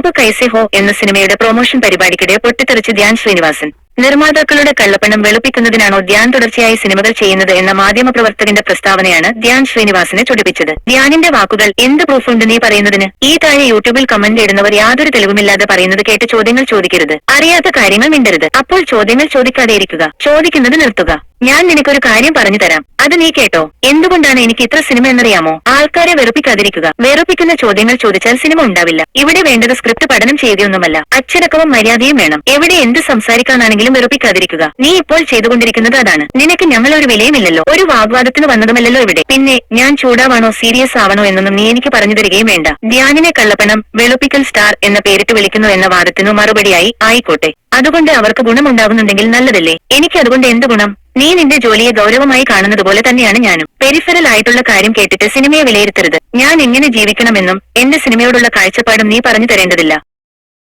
ആബ് കൈസെ ഹോ എന്ന സിനിമയുടെ പ്രൊമോഷൻ പരിപാടിക്കിടെ പൊട്ടിത്തെറിച്ച് ധ്യാൻ ശ്രീനിവാസൻ. നിർമ്മാതാക്കളുടെ കള്ളപ്പണം വെളുപ്പിക്കുന്നതിനാണോ ധ്യാൻ തുടർച്ചയായി സിനിമകൾ ചെയ്യുന്നത് എന്ന മാധ്യമപ്രവർത്തകന്റെ പ്രസ്താവനയാണ് ധ്യാൻ ശ്രീനിവാസിനെ ചൊടിപ്പിച്ചത്. ധ്യാനിന്റെ വാക്കുകൾ എന്ത് പ്രൂഫുണ്ട് നീ പറയുന്നതിന്? ഈ താഴെ യൂട്യൂബിൽ കമന്റ് ഇടുന്നവർ യാതൊരു തെളിവുമില്ലാതെ പറയുന്നത് കേട്ട് ചോദ്യങ്ങൾ ചോദിക്കരുത്. അറിയാത്ത കാര്യങ്ങൾ മിണ്ടരുത്. അപ്പോൾ ചോദ്യങ്ങൾ ചോദിക്കാതെ ഇരിക്കുക ചോദിക്കുന്നത് നിർത്തുക. ഞാൻ നിനക്കൊരു കാര്യം പറഞ്ഞു തരാം. അത് നീ കേട്ടോ. എന്തുകൊണ്ടാണ് എനിക്ക് ഇത്ര സിനിമ എന്നറിയാമോ? ആൾക്കാരെ വെറുപ്പിക്കാതിരിക്കുക. വെറുപ്പിക്കുന്ന ചോദ്യങ്ങൾ ചോദിച്ചാൽ സിനിമ ഉണ്ടാവില്ല. ഇവിടെ വേണ്ടത് സ്ക്രിപ്റ്റ് പഠനം ചെയ്യുകയൊന്നുമല്ല അച്ചടക്കവും മര്യാദയും വേണം. എവിടെ എന്ത് സംസാരിക്കാനാണെങ്കിലും വെറുപ്പിക്കാതിരിക്കുക. നീ ഇപ്പോൾ ചെയ്തുകൊണ്ടിരിക്കുന്നത് അതാണ്. നിനക്ക് ഞങ്ങൾ ഒരു വിലയുമില്ലല്ലോ. ഒരു വാഗ്വാദത്തിന് വന്നതുമല്ലല്ലോ ഇവിടെ. പിന്നെ ഞാൻ ചൂടാവാണോ സീരിയസ് ആവണോ എന്നൊന്നും നീ എനിക്ക് പറഞ്ഞു തരികയും വേണ്ട. ധ്യാനിനെ കള്ളപ്പണം വെളുപ്പിക്കൽ സ്റ്റാർ എന്ന പേരിട്ട് വിളിക്കുന്നു എന്ന വാദത്തിനു മറുപടിയായി ആയിക്കോട്ടെ. അതുകൊണ്ട് അവർക്ക് ഗുണമുണ്ടാകുന്നുണ്ടെങ്കിൽ നല്ലതല്ലേ? എനിക്ക് അതുകൊണ്ട് എന്ത് ഗുണം? നീ നിന്റെ ജോലിയെ ഗൗരവമായി കാണുന്നത് പോലെ തന്നെയാണ് ഞാനും. പെരിഫറൽ ആയിട്ടുള്ള കാര്യം കേട്ടിട്ട് സിനിമയെ വിലയിരുത്തരുത്. ഞാൻ എങ്ങനെ ജീവിക്കണമെന്നും എന്റെ സിനിമയോടുള്ള കാഴ്ചപ്പാടും നീ പറഞ്ഞു തരേണ്ടതില്ല.